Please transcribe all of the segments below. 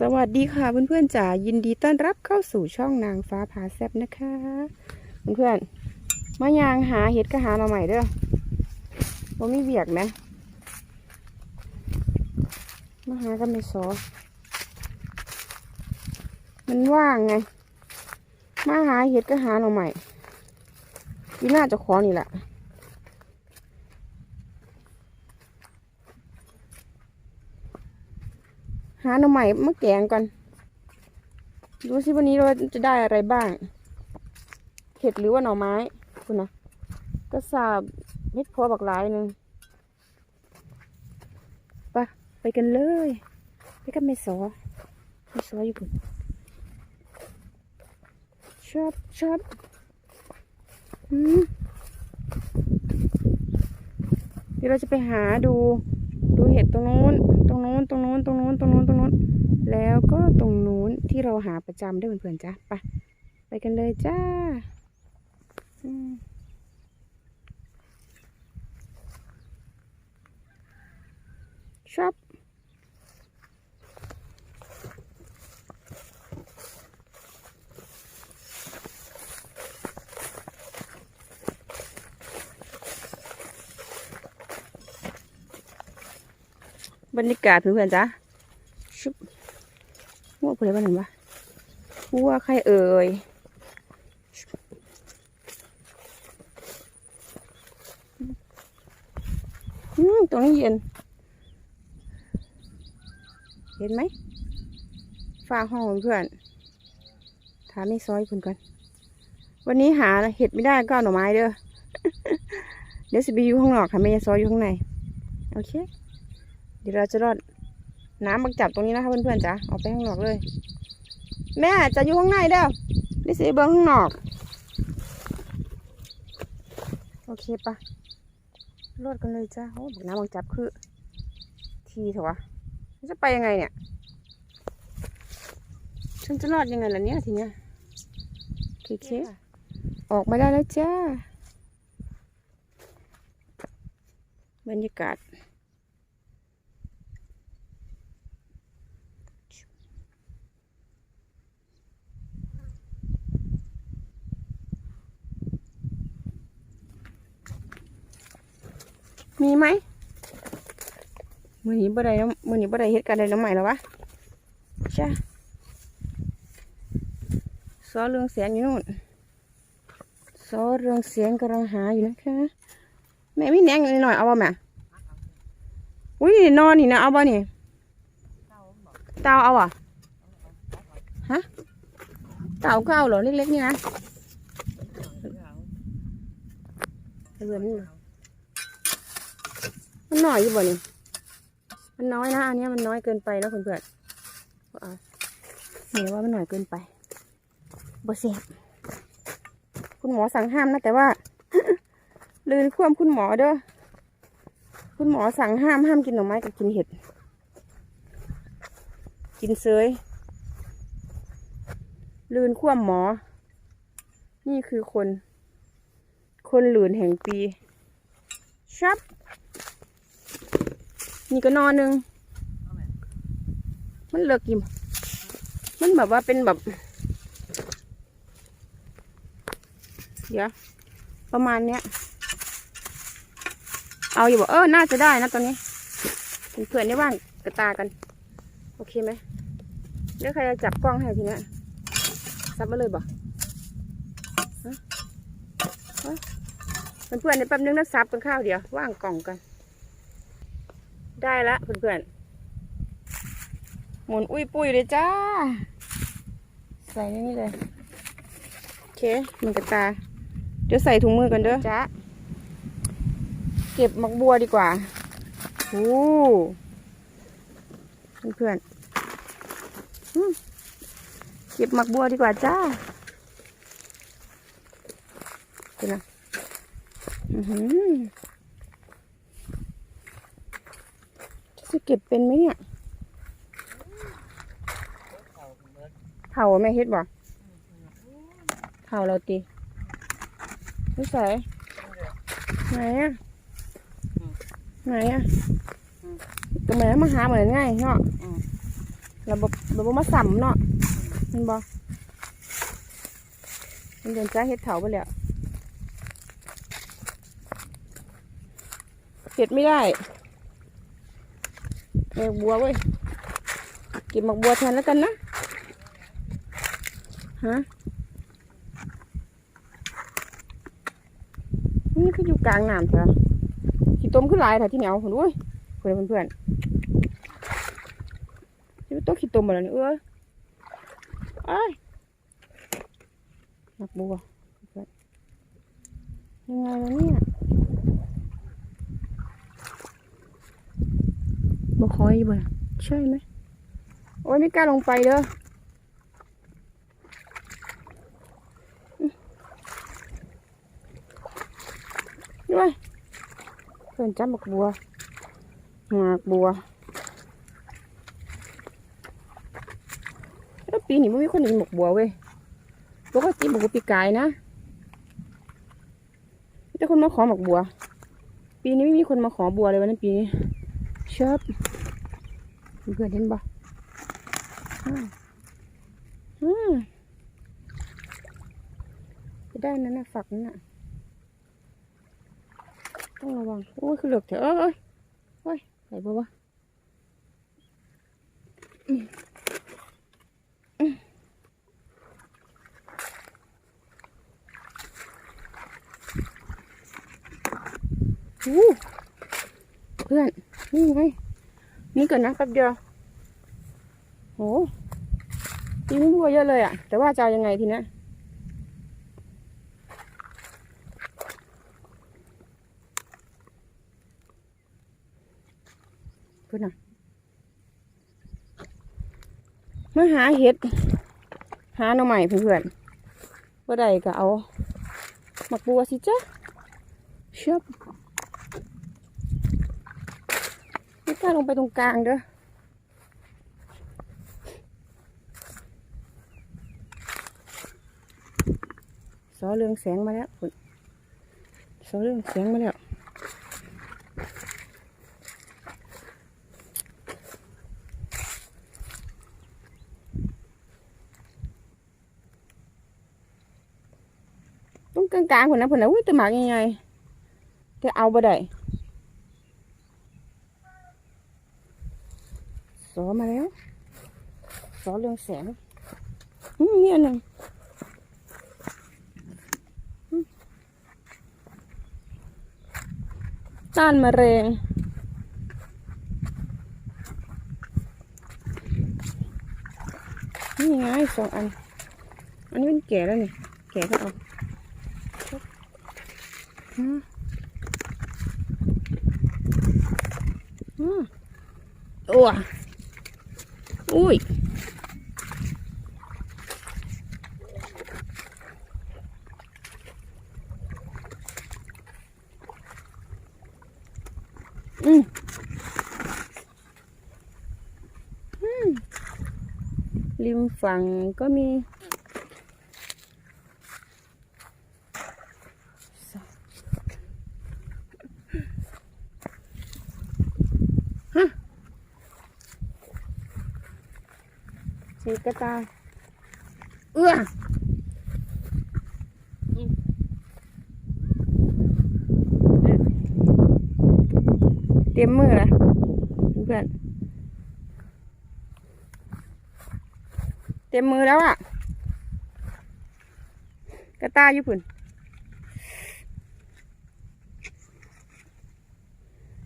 สวัสดีค่ะเพื่อนๆจ๋ายินดีต้อนรับเข้าสู่ช่องนางฟ้าพาแซบนะคะเพื่อนๆมายางหาเห็ดก็หามาใหม่เด้อว่ามีเบียกไหมมาหากันไม่สอมันว่างไง มาหาเห็ดก็หาเราใหม่ที่น่าจะขอนี่แหละ หาหน่อใหม่มาแกงก่อน ดูสิวันนี้เราจะได้อะไรบ้าง เห็ดหรือว่าหน่อไม้ คุณนะก็สาบเม็ดพอบักหลายหนึ่งไปไปกันเลย ไปกับไม่สอไม่สออยู่คุณชอบชอบอืมเดี๋ยวเราจะไปหาดู ดูเห็ดตรงนู้น ตรงนู้น ตรงนู้น ตรงนู้น ตรงนู้น ตรงนู้น แล้วก็ตรงนู้นที่เราหาประจำด้เพื่อนๆจ้ะไปไปกันเลยจ้าชอบ บรรยากาศเพื่อนๆจ้ะชุบหัวเพื่อนบ้านหนึ่งวะหัวใครเอ่ยอืมตรงนี้เย็น เห็นไหมฟ้าห้องเพื่อนถามไม่ซอยคุณก่อนกันวันนี้หาเห็ดไม่ได้ก็หน่อไม้เด้อ เดี๋ยวสิไปอยู่ข้างนอกค่ะไม่ซอยอยู่ข้างใน โอเค เดี๋ยวเราจะรอดน้ำบักจับตรงนี้นะคะเพื่อนๆจ้ะออกไปข้างนอกเลย แม่จะอยู่ข้างในเด้อเดี๋ยวสิเบิ้งข้างนอก โอเคปะรอดกันเลยจ้าโอ้บอกน้ำบางจับคือ ทีเถอะวะจะไปยังไงเนี่ยฉันจะรอดยังไงล่ะเนี่ยทีเนี้ยโอเคออกมาได้แล้วจ้า บรรยากาศ มีไหมมือนี้บ่ได้แล้วมือนี้บ่ได้เฮ็ดกันได้แล้วใหม่แล้ววะจ้าซอเรืองแสงอยู่นู่นซอเรืองแสงกำลังหาอยู่นะคะแม่มีแนงนิดหน่อยเอาบ่แม่อุ้ยนอนนี่นะเอาบ่นี่เตาเอาอะฮะเตาก็เอาเหรอเล็กๆนี่นะเอาเรือมัน มันหน่อยอยู่บ่นี่มันน้อยนะ อันนี้มันน้อยเกินไปแล้วเพื่อนๆเอาเห็นว่ามันหน่อยเกินไปบเสียบคุณหมอสั่งห้ามนะแต่ว่า ลืนควมคุณหมอเด้อคุณหมอสั่งห้ามห้ามกินหน่อไม้กับกินเห็ด กินเซยลืนควมหมอ นี่คือคน คนหลืนแห่งปีชับ นี่ก็นอนหนึ่งมันเลิกกินมันแบบว่าเป็นแบบ เดี๋ยว ประมาณเนี้ย เอาอยู่บอกเออ น่าจะได้นะตอนนี้เพื่อนๆได้ว่างกระตากัน โอเคไหมเดี๋ยวใครจะจับกล้องให้ทีเนี้ยซับมาเลยบอกฮะฮะเพื่อนๆในแป๊บนึงนะซับกันข้าวเดี๋ยว ว่างกล่องกัน ได้ละเพื่อนๆ หมุนอุ้ยปุ้ยเลยจ้า ใส่ในนี่เลย โอเคมันกระตา เดี๋ยวใส่ถุงมือกันเด้อจ้าเก็บมักบัวดีกว่าโอ้เพื่อนๆอืมเก็บมักบัวดีกว่าจ้าเดี๋ยวนะอือหือ จะ เก็บเป็นไหมเนี่ยเผาแม่เฮ็ดบ่เผาเราตีไม่ใส่ไหนอะไหนอะก็แม่มาหาเหมือนง่ายเนาะระบบระบบมาสัมเนาะเห็นบ่มันเดินจ้าเห็ดเถาไปแล้วเห็ดไม่ได้ เอกบัวเว้ยเก็บหมักบัวแทนแล้วกันนะฮะนี่คืออยู่กลางน้ำเถอะขี้ต้มขึ้นลายเถอะที่เหนียวคุณด้วยเพื่อนเพื่อนจะต้องขี้ต้มมาแล้วนี่เอ้ยไอ้หมักบัวยังไงวะเนี่ย บ่คอยบ่ใช่ไหมโอ้ยไม่กล้าลงไปเด้อด้วยเพื่อนจับหมกบัวหมากบัวแล้วปีนี้ไม่มีคนเห็นหมกบัวเว้ยปกติหมกบัวปีกายนะแต่คนมาขอหมกบัว ปีนี้ไม่มีคนมาขอบัวเลยวันนั้นปีนี้ชอบ เพื่อนเห็นปะอืมจะได้นั่นนะฝักนั่นน่ะ ต้องระวัง โอ้ย คือเหลือกเถอะเอ้ยเอ้ยไหนบ่วะอู้เพื่อน นี่ไง นี่ก่อนนะแป๊บเดียวโหทีนี้บัวเยอะเลยอะแต่ว่าจะเอายังไงทีนี้พื่อนะมาหาเห็ด หาหน่อใหม่เพื่อนๆว่าใดก็เอาหมักบัวสิจ๊ะเชือบไม่ กล้าลงไปตรงกลางเด้อสอเรืองแสงมาแล้วพุ่นสอเรืองแสงมาแล้วตรงกลางๆคนนะคนนะอุ้ยแตหมากยังไงแต่เอาบ่ได้ สอมาแล้วสอเรืองแสงนี่อันหนึ่งอืมต้านมะเร็งนี่ไงสองอัน อันนี้มันแก่แล้วนี่ แก่ก็เอาอืมอืมโอ้ อุ้ยอืมอืมริมฝั่งก็มี สีกระตายเอื้ออืมเตรียมมือละเพื่อนเตรียมมือแล้วอะ กระตายอยู่พุ่น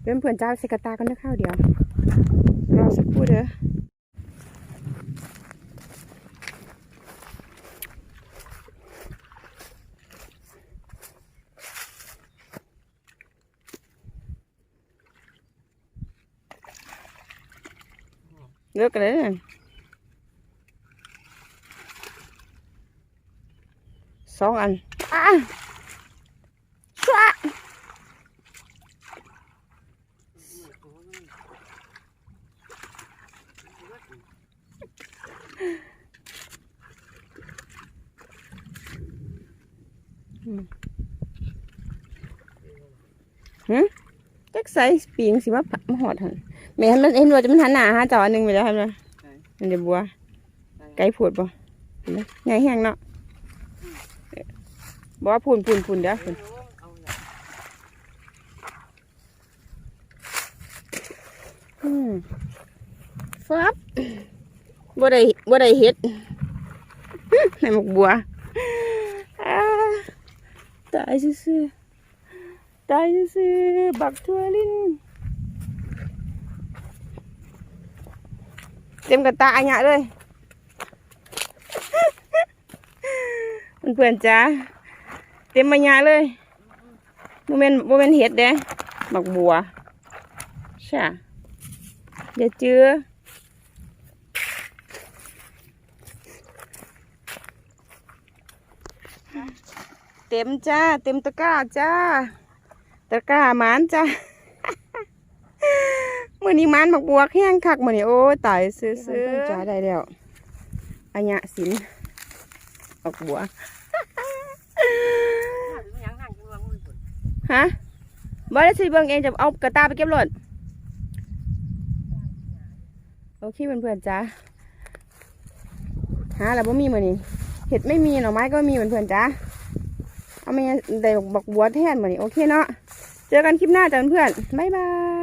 เพื่อนเพื่อนๆจ้าใส่กระตายกันได้ข้าวเดียวรอสักครู่เด้อ เลือกเลยสองอันอะชวะอืมหืมจักใส่ปีงสิว่าผักมาหอดหัน แม่นมันเห็นว่าจะมันหันหน้าหาจออันหนึงไปแล้วครับนะไหนอันเดียวบัว ไก่ผุดบ่เห็นไหมใหญ่แห้งเนาะเออบอกว่าพูนพูนพูนเด้อพูนอืมฟับบ่ได้บ่ได้เฮ็ด ในหมกบัวอ่าตายซื่อๆตายซื่อๆบักทั่วลิ้น เต็มกระตาอันยะเลยเพื่อนๆจ้าเต็มมายาเลยโม เมนโมเมนเห็ดเด้หมักบัวใช่เดี๋ยวเจือเต็มจ้าเต็มตะกร้าจ้าตะกร้าหมานจ้ามื่อนี้หมันหมักบัวแห้งคักมื่อนี้โอ้ยตายซื้อๆจ้าได้แล้วอัญญะสินออกบัวฮะบ่ได้สิเบิ่งเองจะเอากระตาไปเก็บรถโอเคเพื่อนๆจ้าหาแล้วบ่มีมื้อนี้เห็ดไม่มีหน่อไม้ก็ไม่มีเพื่อนๆจ้าเอาไม่งั้นได้บักบัวแทนมื้อนี้โอเคเนาะเจอกันคลิปหน้าจ้าเพื่อนๆบ๊ายบาย